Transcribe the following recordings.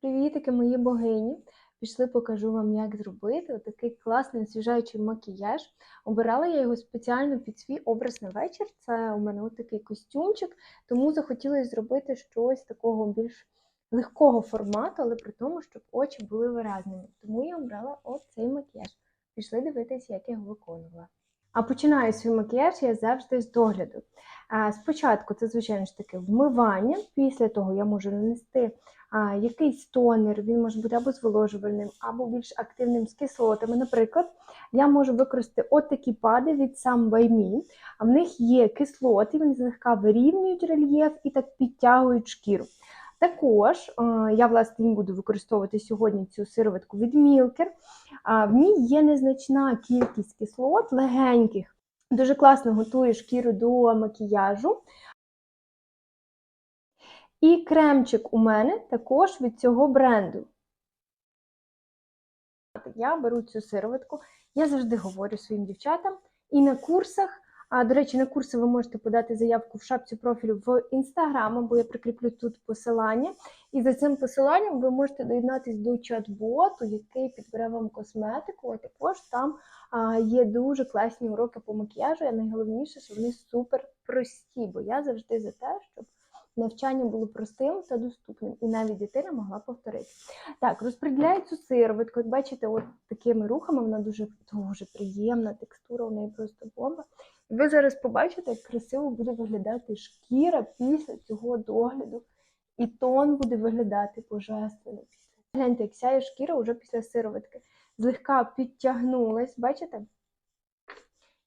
Привітики, мої богині! Пішли, покажу вам, як зробити отакий класний освіжаючий макіяж. Обирала я його спеціально під свій образ на вечір. Це у мене отакий костюмчик, тому захотілося зробити щось такого більш легкого формату, але при тому, щоб очі були виразними. Тому я обрала оцей макіяж. Пішли дивитися, як я його виконувала. А починаю свій макіяж я завжди з догляду. Спочатку це, звичайно ж таки, вмивання. Після того я можу нанести якийсь тонер, він може бути або зволожувальним, або більш активним з кислотами. Наприклад, я можу використати от такі пади від Sam by. А в них є кислоти, вони злегка вирівнюють рельєф і так підтягують шкіру. Також я власне буду використовувати сьогодні цю сироватку від Milker. В ній є незначна кількість кислот, легеньких. Дуже класно готує шкіру до макіяжу. І кремчик у мене також від цього бренду. Я беру цю сироватку, я завжди говорю своїм дівчатам і на курсах. А, До речі, на курси ви можете подати заявку в шапці профілю в інстаграм, або я прикріплю тут посилання. І за цим посиланням ви можете доєднатися до чат-боту, який підбере вам косметику. А також там а, є дуже класні уроки по макіяжу. І найголовніше, що вони супер прості, бо я завжди за те, щоб навчання було простим та доступним, і навіть дитина могла повторити. Так, розподіляю цю сироватку. Бачите, от такими рухами вона дуже дуже приємна, текстура у неї просто бомба. Ви зараз побачите, як красиво буде виглядати шкіра після цього догляду, і тон буде виглядати божественно. Гляньте, як сяє шкіра вже після сироватки. Злегка підтягнулась, бачите?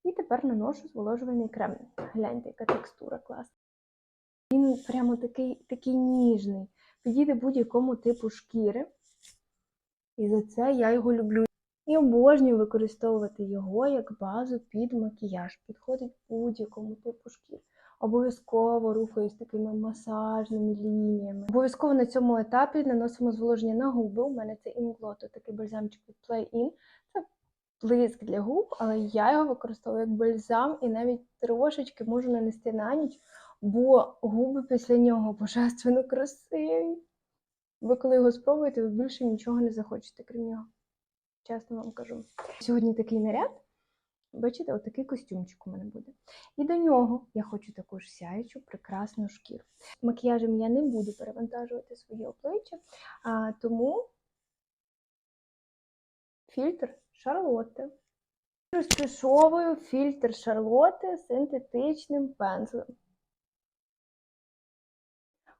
І тепер наношу зволожувальний крем. Гляньте, яка текстура класна. Він прямо такий такий ніжний. Підійде будь-якому типу шкіри. І за це я його люблю. І обожнюю використовувати його як базу під макіяж. Підходить будь-якому типу шкіри. Обов'язково рухаюсь такими масажними лініями. Обов'язково на цьому етапі наносимо зволоження на губи. У мене це інглото, такий бальзамчик від Play-In. Це блиск для губ, але я його використовую як бальзам і навіть трошечки можу нанести на ніч, бо губи після нього божественно красиві. Ви коли його спробуєте, ви більше нічого не захочете, крім нього. Чесно вам кажу. Сьогодні такий наряд. Бачите, отакий костюмчик у мене буде. І до нього я хочу також сяючу, прекрасну шкіру. Макіяжем я не буду перевантажувати своє обличчя, а, тому фільтр Шарлотти. Розташовую фільтр Шарлотти синтетичним пензлем.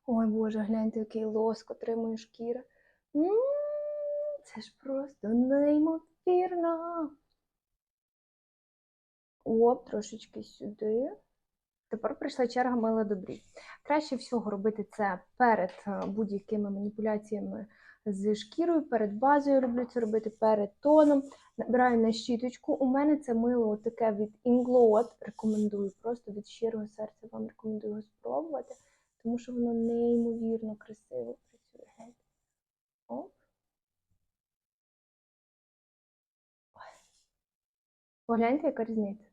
Ой Боже, гляньте, який лоск отримує шкіра. М -м -м, це ж просто неймовірно. Оп, трошечки сюди. Тепер прийшла черга мила добрі. Краще всього робити це перед е, будь-якими маніпуляціями з шкірою, перед базою роблю це робити, перед тоном. Набираю на щіточку. У мене це мило таке від Inglot. Рекомендую, просто від щирого серця вам рекомендую його спробувати, тому що воно неймовірно красиво працює. Оп. Погляньте, яка різниця.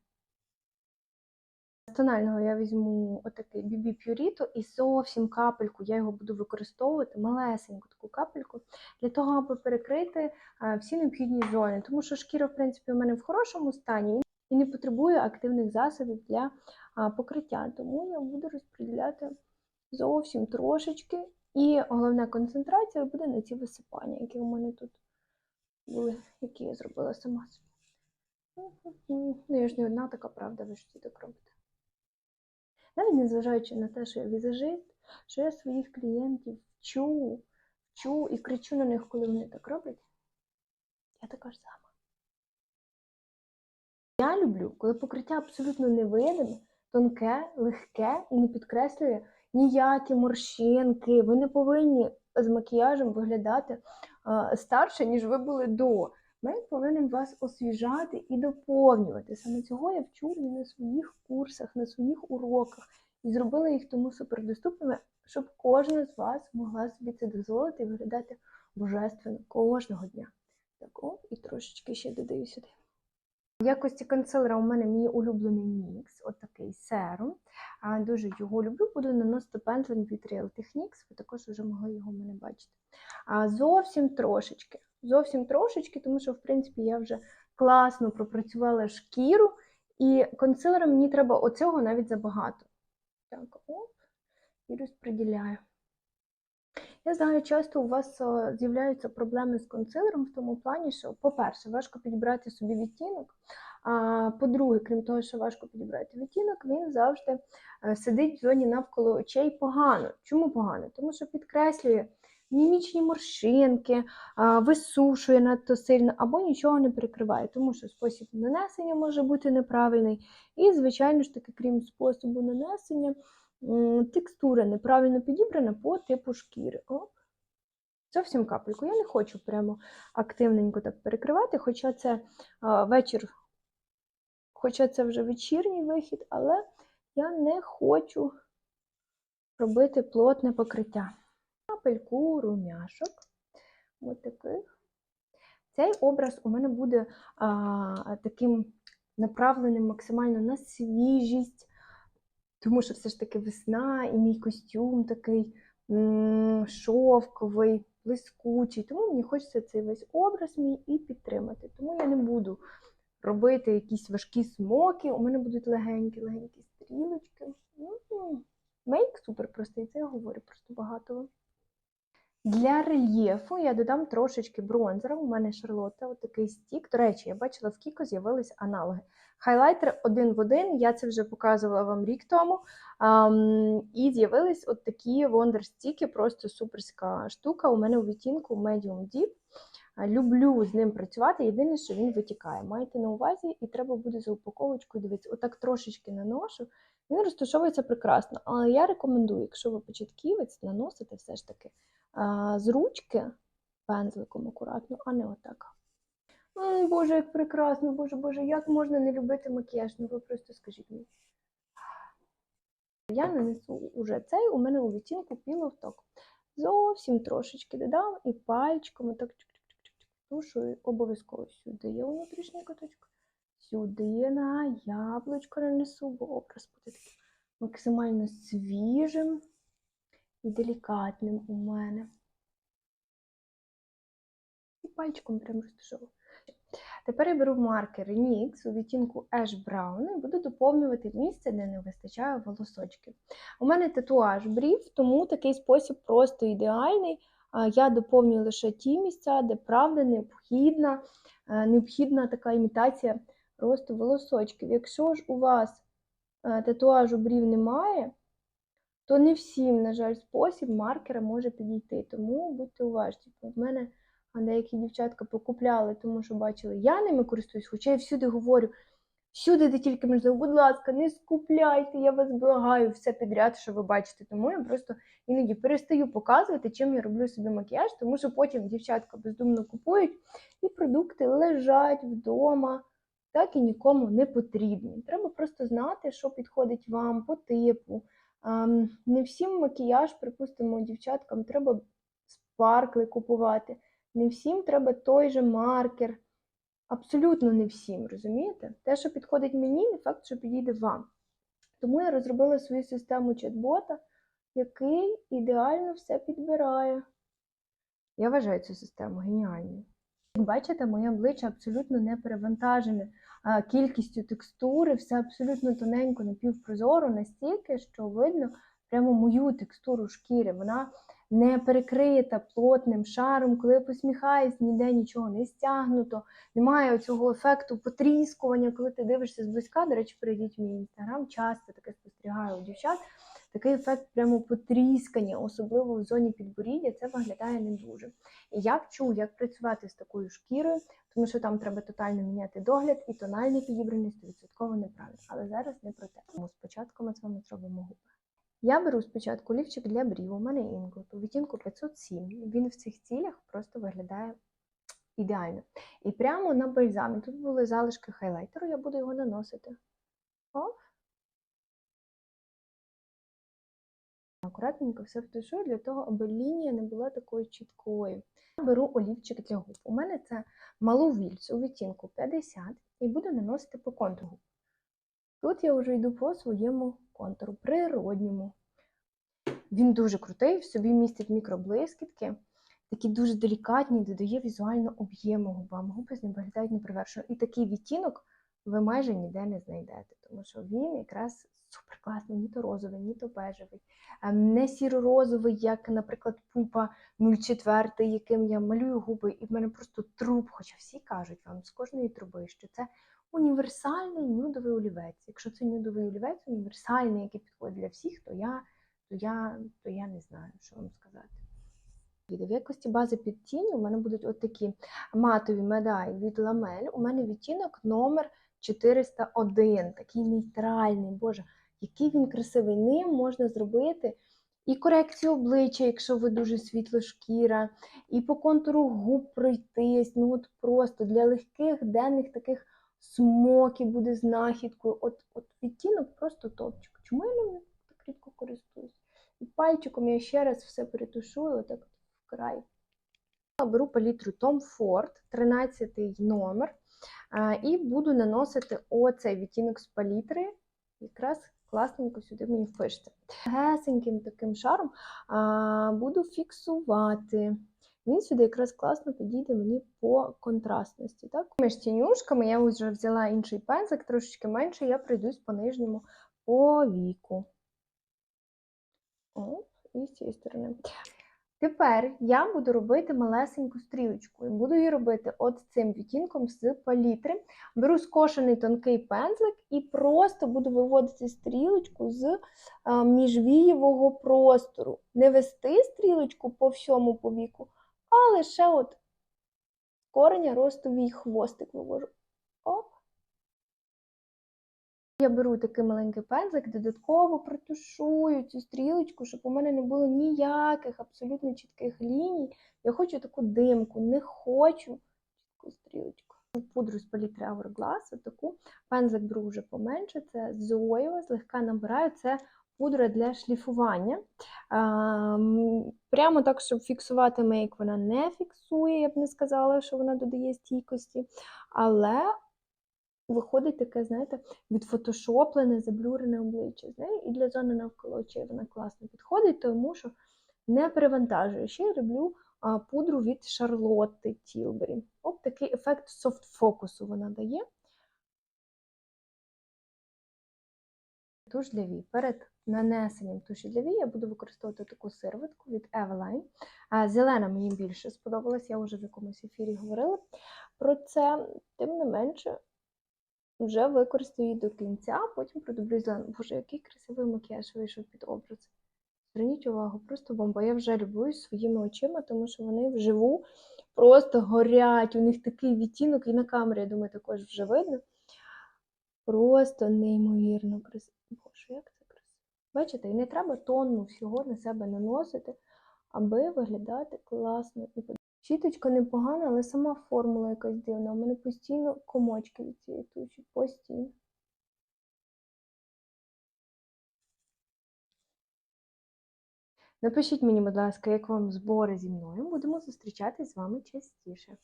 З тонального я візьму отакий BB Purito і зовсім капельку, я його буду використовувати, малесеньку таку капельку, для того, аби перекрити всі необхідні зони. Тому що шкіра, в принципі, у мене в хорошому стані і не потребує активних засобів для покриття. Тому я буду розподіляти зовсім трошечки. І головна концентрація буде на ці висипання, які у мене тут були, які я зробила сама собі. Ну, я ж не одна така правда, ви ж так робите. Навіть незважаючи на те, що я візажист, що я своїх клієнтів вчу, вчу і кричу на них, коли вони так роблять, я така ж сама. Я люблю, коли покриття абсолютно невидиме, тонке, легке і не підкреслює ніякі морщинки. Ви не повинні з макіяжем виглядати старше, ніж ви були до. Мейк повинен вас освіжати і доповнювати. Саме цього я вчу на своїх курсах, на своїх уроках. І зробила їх тому супердоступними, щоб кожна з вас могла собі це дозволити і виглядати божественно кожного дня. Так, о, і трошечки ще додаю сюди. В якості консилера у мене мій улюблений мікс, от такий серум. Дуже його люблю. Буду наносити пензлем від Real Techniques, ви також вже могли його в мене бачити. А зовсім трошечки. Зовсім трошечки, тому що, в принципі, я вже класно пропрацювала шкіру, і консилером мені треба оцього навіть забагато. Так, оп, і розподіляю. Я знаю, часто у вас е, з'являються проблеми з консилером в тому плані, що, по-перше, важко підібрати собі відтінок. А по-друге, крім того, що важко підібрати відтінок, він завжди е, сидить в зоні навколо очей погано. Чому погано? Тому що підкреслює мімічні морщинки, висушує надто сильно або нічого не перекриває, тому що спосіб нанесення може бути неправильний. І, звичайно ж таки, крім способу нанесення, текстура неправильно підібрана по типу шкіри. Оп. Зовсім капельку. Я не хочу прямо активненько так перекривати, хоча це вечір, хоча це вже вечірній вихід, але я не хочу робити плотне покриття. Капельку румяшок. Ось таких. Цей образ у мене буде а, таким направленим максимально на свіжість, тому що все ж таки весна, і мій костюм такий шовковий, блискучий. Тому мені хочеться цей весь образ мій і підтримати. Тому я не буду робити якісь важкі смоки. У мене будуть легенькі-легенькі стрілочки. Мейк супер простий, це я говорю просто багато. Для рельєфу я додам трошечки бронзера. У мене Шарлотта, отакий стік. До речі, я бачила в Кіко з'явились аналоги. Хайлайтер один в один, я це вже показувала вам рік тому. Ам, і з'явились от такі Wonder стіки, просто суперська штука. У мене у відтінку Medium Deep. Люблю з ним працювати. Єдине, що він витікає. Майте на увазі, і треба буде за упаковочкою дивитися. Отак трошечки наношу. Він розташовується прекрасно. Але я рекомендую, якщо ви початківець, наносити все ж таки з ручки пензликом акуратно, а не отак. М, Боже, як прекрасно, боже, боже, як можна не любити макіяж? Ну ви просто скажіть мені. Я нанесу уже цей, у мене у відтінку Talk. Зовсім трошечки додам і пальчиком отак чик-чик-чик-чик обов'язково сюди є внутрішній куточок. Сюди на яблучко нанесу, бо образ буде таким максимально свіжим і делікатним у мене. І пальчиком прям розташовую. Тепер я беру маркер NYX у відтінку Ash Brown і буду доповнювати місце, де не вистачає волосочків. У мене татуаж брів, тому такий спосіб просто ідеальний. Я доповнюю лише ті місця, де правда необхідна, е, необхідна така імітація росту волосочків. Якщо ж у вас е, татуажу брів немає, то не всім, на жаль, спосіб маркера може підійти. Тому будьте уважні. В мене деякі дівчатка покупляли, тому що бачили, я ними користуюсь, хоча я всюди говорю, всюди, де тільки можливо, будь ласка, не скупляйте, я вас благаю, все підряд, що ви бачите. Тому я просто іноді перестаю показувати, чим я роблю собі макіяж, тому що потім дівчатка бездумно купують, і продукти лежать вдома, так і нікому не потрібні. Треба просто знати, що підходить вам по типу. Не всім макіяж, припустимо, дівчаткам треба спаркли купувати. Не всім треба той же маркер. Абсолютно не всім, розумієте? Те, що підходить мені, не факт, що підійде вам. Тому я розробила свою систему чат-бота, який ідеально все підбирає. Я вважаю цю систему геніальною. Як бачите, моє обличчя абсолютно не перевантажене кількістю текстури, все абсолютно тоненько, напівпрозоро, настільки, що видно прямо мою текстуру шкіри. Вона не перекрита плотним шаром, коли я посміхаюсь, ніде нічого не стягнуто, немає цього ефекту потріскування, коли ти дивишся зблизька. До речі, перейдіть в мій інстаграм, часто таке спостерігаю у дівчат. Такий ефект прямо потріскання, особливо в зоні підборіддя, це виглядає не дуже. І я вчу, як працювати з такою шкірою, тому що там треба тотально міняти догляд і тональний підібраний 100% неправильно. Але зараз не про те. Тому спочатку ми з вами зробимо губи. Я беру спочатку лівчик для брів, у мене Inglot, у відтінку 507. Він в цих цілях просто виглядає ідеально. І прямо на бальзамі, тут були залишки хайлайтеру, я буду його наносити. Оп. Акуратненько все втушую для того, аби лінія не була такою чіткою. Я беру олівчик для губ. У мене це Малу Вільц у відтінку 50 і буду наносити по контуру. Тут я вже йду по своєму контуру, природньому. Він дуже крутий, в собі містить мікроблискітки, такі дуже делікатні, додає візуально об'єму губам. Губи з ним виглядають неперевершено. І такий відтінок ви майже ніде не знайдете, тому що він якраз супер класний, ні то розовий, ні то бежевий, Ем, не сіро-розовий, як, наприклад, пупа 04, яким я малюю губи, і в мене просто труп. Хоча всі кажуть вам з кожної труби, що це універсальний нюдовий олівець. Якщо це нюдовий олівець, універсальний, який підходить для всіх, то я, то я, то я не знаю, що вам сказати. В якості бази під тінь у мене будуть такі матові медаї від ламель. У мене відтінок номер 401, такий нейтральний. Боже, який він красивий. Ним можна зробити і корекцію обличчя, якщо ви дуже світлошкіра, і по контуру губ пройтись. Ну от просто для легких денних таких смоків буде знахідкою. От, от відтінок просто топчик. Чому я ним так рідко користуюсь? І пальчиком я ще раз все перетушую, отак от вкрай. Беру палітру Tom Ford, 13 номер, і буду наносити оцей відтінок з палітри. Якраз класненько сюди мені впишеться. Гесеньким таким шаром буду фіксувати. Він сюди якраз класно підійде мені по контрастності. Так? Між тінюшками я вже взяла інший пензик, трошечки менше, я пройдусь по нижньому повіку. О, і з цієї сторони. Тепер я буду робити малесеньку стрілочку. І буду її робити от цим відтінком з палітри. Беру скошений тонкий пензлик і просто буду виводити стрілочку з а, міжвієвого простору. Не вести стрілочку по всьому повіку, а лише от кореня росту вій хвостик вивожу. Оп. Я беру такий маленький пензлик, додатково притушую цю стрілочку, щоб у мене не було ніяких абсолютно чітких ліній. Я хочу таку димку, не хочу чітку стрілочку. Пудру з палітри Hourglass, таку пензлик беру вже поменше, це Зоєва, злегка набираю, це пудра для шліфування. Прямо так, щоб фіксувати мейк, вона не фіксує, я б не сказала, що вона додає стійкості. Але виходить таке, знаєте, відфотошоплене, заблюрене обличчя. з нею. І для зони навколо очей вона класно підходить, тому що не перевантажує. Ще я люблю а, пудру від Шарлотти Тілбері. От такий ефект софт-фокусу вона дає. Туш для вій. Перед нанесенням туші для вій я буду використовувати таку сироватку від Eveline. Зелена мені більше сподобалась, я вже в якомусь ефірі говорила про це. Тим не менше, вже використаю її до кінця, потім продублю зелену. Боже, який красивий макіяж вийшов під образ. Зверніть увагу, просто бомба. Я вже любуюсь своїми очима, тому що вони вживу просто горять. У них такий відтінок, і на камері, я думаю, також вже видно. Просто неймовірно красиво. Боже, як це красиво. Бачите, і не треба тонну всього на себе наносити, аби виглядати класно і Щіточка непогана, але сама формула якась дивна. У мене постійно комочки від цієї туші. Постійно. Напишіть мені, будь ласка, як вам збори зі мною. Будемо зустрічатись з вами частіше.